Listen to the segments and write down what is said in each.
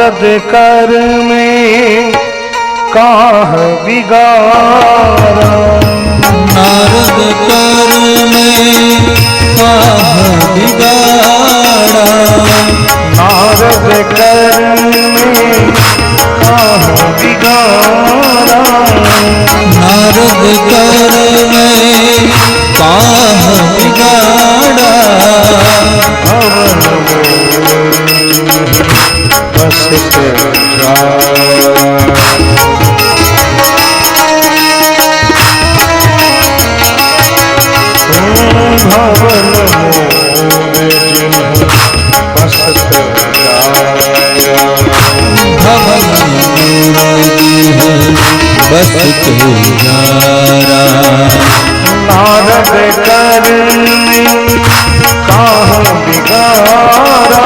रब कर में काह बिगारा रब कर में काह बिगारा रब कर में बस तुझारा नारद करने काह बिगारा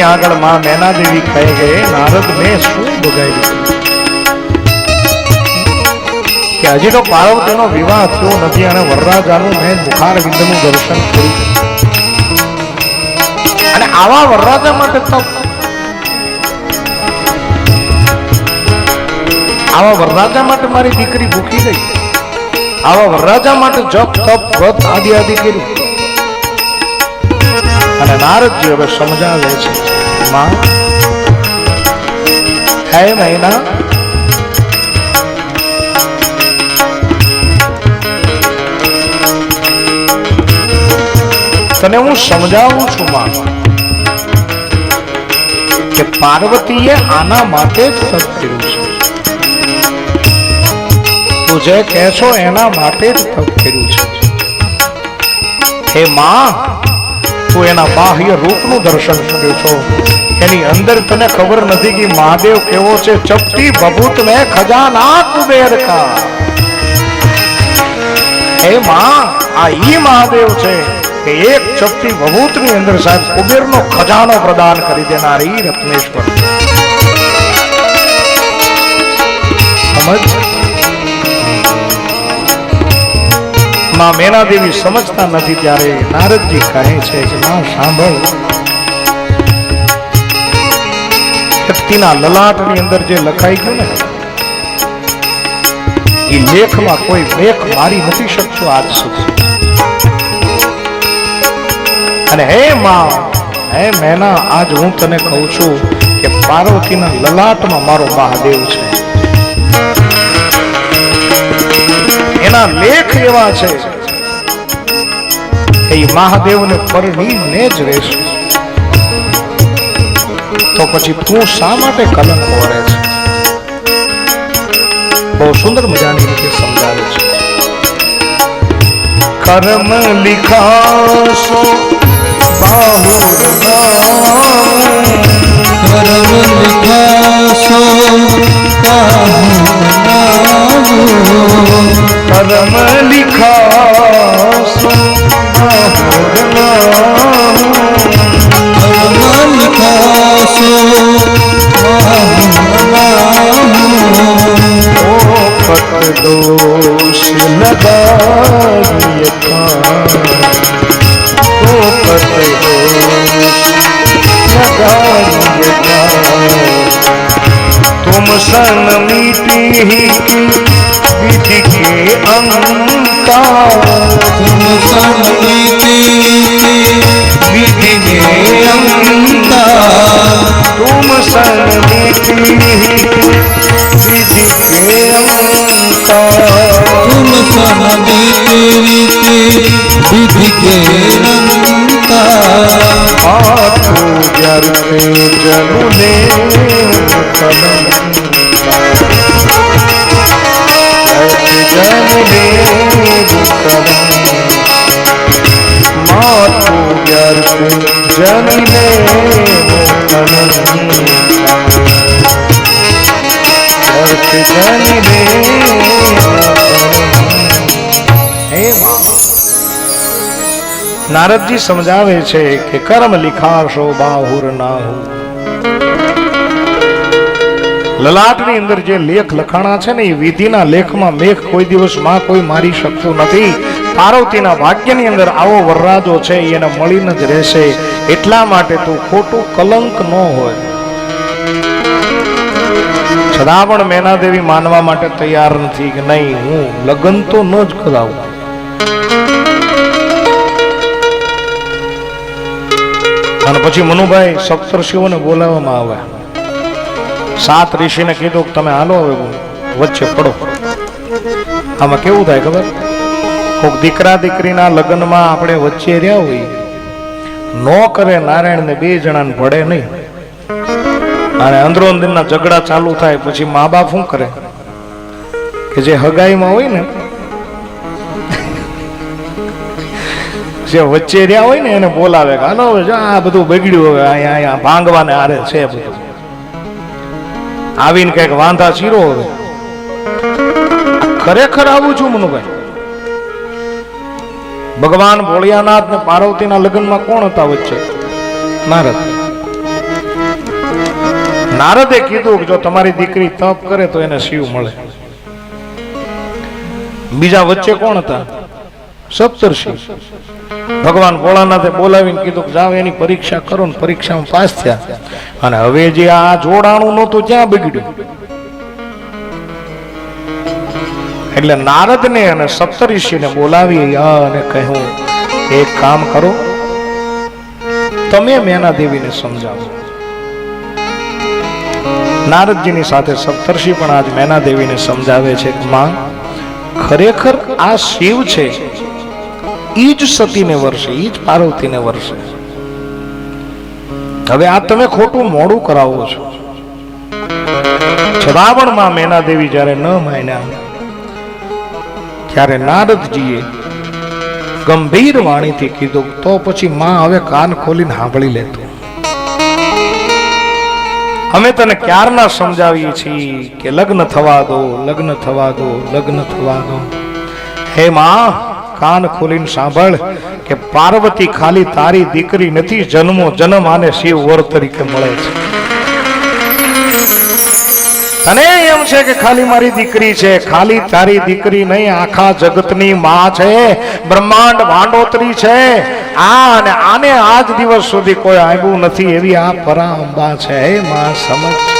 નારદજીની આગળમાં મેના દેવી કહે ગયે નારદ, મેં શું બગાડ્યું? કે હજી તો પાર્વતીનો વિવાહ થયો નથી અને વરરાજાનું મેં બુખાર વિંદનું દર્શન કર્યું અને આવા વરરાજા માટે તો આવા વરરાજા માટે મારી દીકરી ભૂખી ગઈ. આવા વરરાજા માટે જપ, તપ વ્રત આદિ આદિ કર્યું. અને નારદજી હવે સમજાવે છે. માં હે મહિના? તને હું સમજાવું છું, માં, કે પાર્વતીએ આના માટે જ તપ કર્યું છે. તું જે કહે છો એના માટે જ તપ કર્યું છે. હે માં તું એના બાહ્ય રૂપનું દર્શન કર્યું છો. એની અંદર તને ખબર નથી કે મહાદેવ કેવો છે? ચપટી ભભૂત ને ખજાના કુબેર કા. હે માં, આ ઈ મહાદેવ છે કે એક ચપટી ભભૂતની અંદર સાહેબ કુબેર નો ખજાનો પ્રદાન કરી દેનારી રત્નેશ્વર. સમજ? માં મેના દેવી સમજતા નથી ત્યારે નારદજી કહે છે કે માં સાંભળ. શક્તિના લલાટની અંદર જે લખાઈ ગયું ને, એ લેખમાં કોઈ લેખ મારી નથી શકતો આજ સુધી. અને હે માં હે મેના, આજ હું તને કહું છું કે પાર્વતીના લલાટમાં મારો મહાદેવ છે. એના લેખ એવા છે એ મહાદેવને પરણીને જ રહેશે. તો પછી તું શા માટે કલંક વળે છે? બહુ સુંદર મજાની રીતે સમજાવે છે. કર્મ લિખાશો, બાહુ કર્મ લિખાશો કાહું કર્મ લિખાશો કરમ લિખાશો પત દોષ લગાવીએ ઓ પત દોષ લગાવીએ तुम सन मीठी की विधि અંતા વિધિ અંતા તુમ સનિધિ વિધિ અંતા તુમ સનિધિ વિધિ કે અંતા આત્મ જનને વ્યર્થ જનને હે નારદજી સમજાવે છે કે કર્મ લિખાશો બાહુર નાહુ. લલાટની અંદર જે લેખ લખાણા છે ને, એ વિધિના લેખમાં મેઘ કોઈ દિવસમાં કોઈ મારી શકતું નથી. પાર્વતીના ભાગ્યની અંદર આવો વરરાજો છે એને મળીને જ રહેશે. એટલા માટે તું ખોટું કલંક ન હોય. છતાં પણ મેનાદેવી માનવા માટે તૈયાર નથી કે નહીં, હું લગ્ન તો ન જ કરાવું. અને પછી મનુભાઈ સપ્તર્ષિઓને બોલાવવામાં આવ્યા. સાત ઋષિને કીધું કે તમે હાલો હવે વચ્ચે પડો. આમાં કેવું થાય ખબર? કોઈક દીકરા દીકરીના લગ્નમાં આપણે વચ્ચે રહ્યા હોય, નો કરે નારાયણને બે જણાને ભળે નહીં. અને અંદરો અંદરના ઝઘડા ચાલુ થાય પછી મા બાપ શું કરે? કે જે હગાઈમાં હોય ને, જે વચ્ચે રહ્યા હોય ને એને બોલાવે કે, હાલો આ બધું બગડ્યું હવે, અહીંયા અહીંયા ભાંગવાને આરે છે બધું. આવીને કંઈક વાંધા શીરો હવે ખરેખર આવું છું મનુભાઈ. ભગવાન ભોળિયાનાથ ને પાર્વતીના લગ્નમાં કોણ હતા વચ્ચે? નારદ. નારદે કીધું કે જો તમારી દીકરી તપ કરે તો એને શિવ મળે. બીજા વચ્ચે કોણ હતા? સપ્તર્ષિ. ભગવાન ભોળાનાથે બોલાવીને કીધું કે જાઓ, એની પરીક્ષા કરો ને પરીક્ષામાં પાસ થયા. અને હવે જે આ જોડાણું નહોતું ત્યાં બગડ્યું? એટલે નારદને અને સપ્તર્ષિને બોલાવી અને કહ્યું, એક કામ કરો, તમે મેના દેવીને સમજાવો. નારદજીની સાથે સપ્તર્ષિ પણ આજ મેના દેવીને સમજાવે છે માં, ખરેખર આ શિવ છે ઈ જ સતીને વર્ષે એ જ પાર્વતીને વર્ષે હવે આ તમે ખોટું મોડું કરાવો છો. છતાં માં મેના દેવી જ્યારે ન માન્યા, ત્યારે નારદજીએ ગંભીર વાણીથી કીધું, તો પછી માં હવે કાન ખોલીને સાંભળી લેતું અમે તને ક્યારના સમજાવીએ છીએ કે લગ્ન થવા દો, લગ્ન થવા દો, લગ્ન થવા દો. હે માં કાન ખોલીને સાંભળ કે પાર્વતી ખાલી તારી દીકરી નથી, જન્મો જન્મ આને શિવ વર તરીકે મળે છે. તને એમ છે કે ખાલી મારી દીકરી છે, ખાલી તારી દીકરી નહીં, આખા જગતની માં છે, બ્રહ્માંડ ભાંડોતરી છે. આ અને આને આજ દિવસ સુધી કોઈ આવ્યું નથી એવી આ પરા અંબા છે, હે માં સમજ